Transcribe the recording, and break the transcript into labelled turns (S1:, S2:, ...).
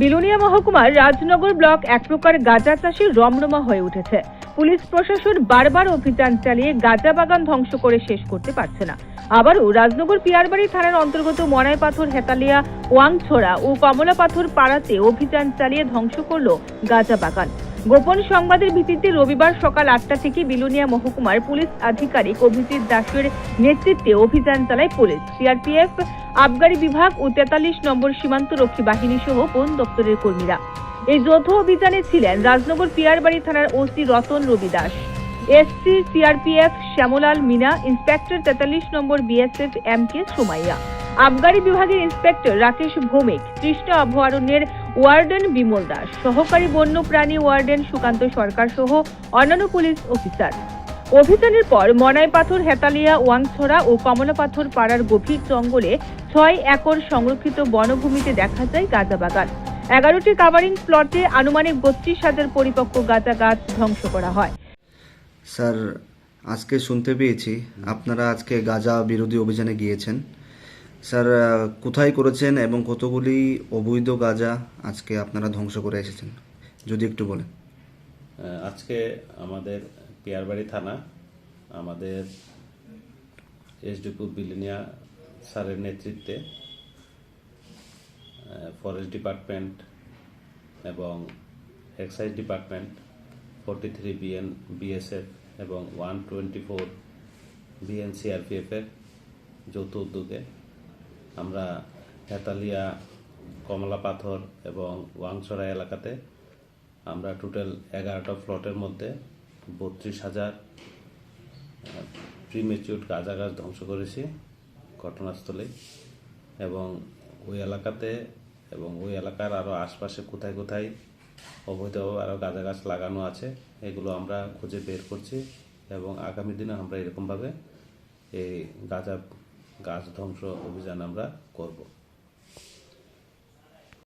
S1: বিলুনিয়া মহকুমার রাজনগর ব্লক এক প্রকার গাঁজা চাষে রমরমা হয়ে উঠেছে। পুলিশ প্রশাসন বারবার অভিযান চালিয়ে গাঁজা বাগান ধ্বংস করে শেষ করতে পারছে না। আবারও রাজনগর পিয়ারবাড়ি থানার অন্তর্গত মনাই পাথর, হেতালিয়া, ওয়াংছড়া ও কমলা পাথর পাড়াতে অভিযান চালিয়ে ধ্বংস করল গাঁজা বাগান। গোপন সংবাদের ভিত্তিতে রবিবার সকাল আটটা থেকে বিলুনিয়া মহকুমার পুলিশ আধিকারিক অভিজিৎ দাসের নেতৃত্বে অভিযান চালায় পুলিশ। সিআরপিএফ, আবগারি বিভাগ ও তেতাল্লিশ নম্বর সীমান্ত রক্ষী বাহিনী সহ বন দপ্তরের কর্মীরা। এই যৌথ অভিযানে ছিলেন রাজনগর পিয়ারবাড়ি থানার OC Ratan Rabi Das. SC, CRPF, Shyamlal Meena, inspector তেতাল্লিশ নম্বর বিএসএফ, এম কে সুমাইয়া। আবগারি বিভাগের ইন্সপেক্টর রাকেশ ভৌমিক। কৃষ্ণ অভয়ারণ্যের ওয়ার্ডেন বিমল দাস, সহকারী বন্যপ্রাণী ওয়ার্ডেন সুকান্ত সরকার সহ অন্যান্য পুলিশ অফিসার। অভিযানের পর মনাই পাথর, হেতালিয়া, ওয়াংছড়া ও কমলা পাথর পাড়ার গভীর জঙ্গলে ছয় একর সংরক্ষিত বনভূমিতে দেখা যায় গাঁজা বাগান। এগারোটি কাভারিং প্লটে আনুমানিক বত্রিশ হাজার পরিপক্ক গাঁজা গাছ ধ্বংস করা হয়।
S2: স্যার, আজকে শুনতে পেয়েছি। আপনারা আজকে গাঁজা বিরোধী অভিযানে গিয়েছেন। স্যার কোথায় করেছেন এবং কতগুলি অবৈধ গাঁজা আজকে আপনারা ধ্বংস করে এসেছেন? যদি একটু বলেন।
S3: আজকে আমাদের পিয়ারবাড়ি থানা, আমাদের এসডিপু বিলিনিয়া স্যারের নেতৃত্বে ফরেস্ট ডিপার্টমেন্ট এবং excise department forty three BN BSF এবং ওয়ান টোয়েন্টি ফোর বিএন সিআরপিএফের যৌথ উদ্যোগে আমরা হেতালিয়া, কমলা পাথর এবং ওয়াংছড়া এলাকাতে আমরা টোটাল এগারোটা প্লটের মধ্যে বত্রিশ হাজার প্রিমেচিউর গাঁজা গাছ ধ্বংস করেছি ঘটনাস্থলে এবং ওই এলাকাতে এবং ওই এলাকার আরও আশপাশে কোথায় কোথায় অবৈধভাবে আরও গাঁজা গাছ লাগানো আছে, এগুলো আমরা খুঁজে বের করছি এবং আগামী দিনে আমরা এরকমভাবে এই গাঁজা গাছ ধ্বংস অভিযান আমরা করব।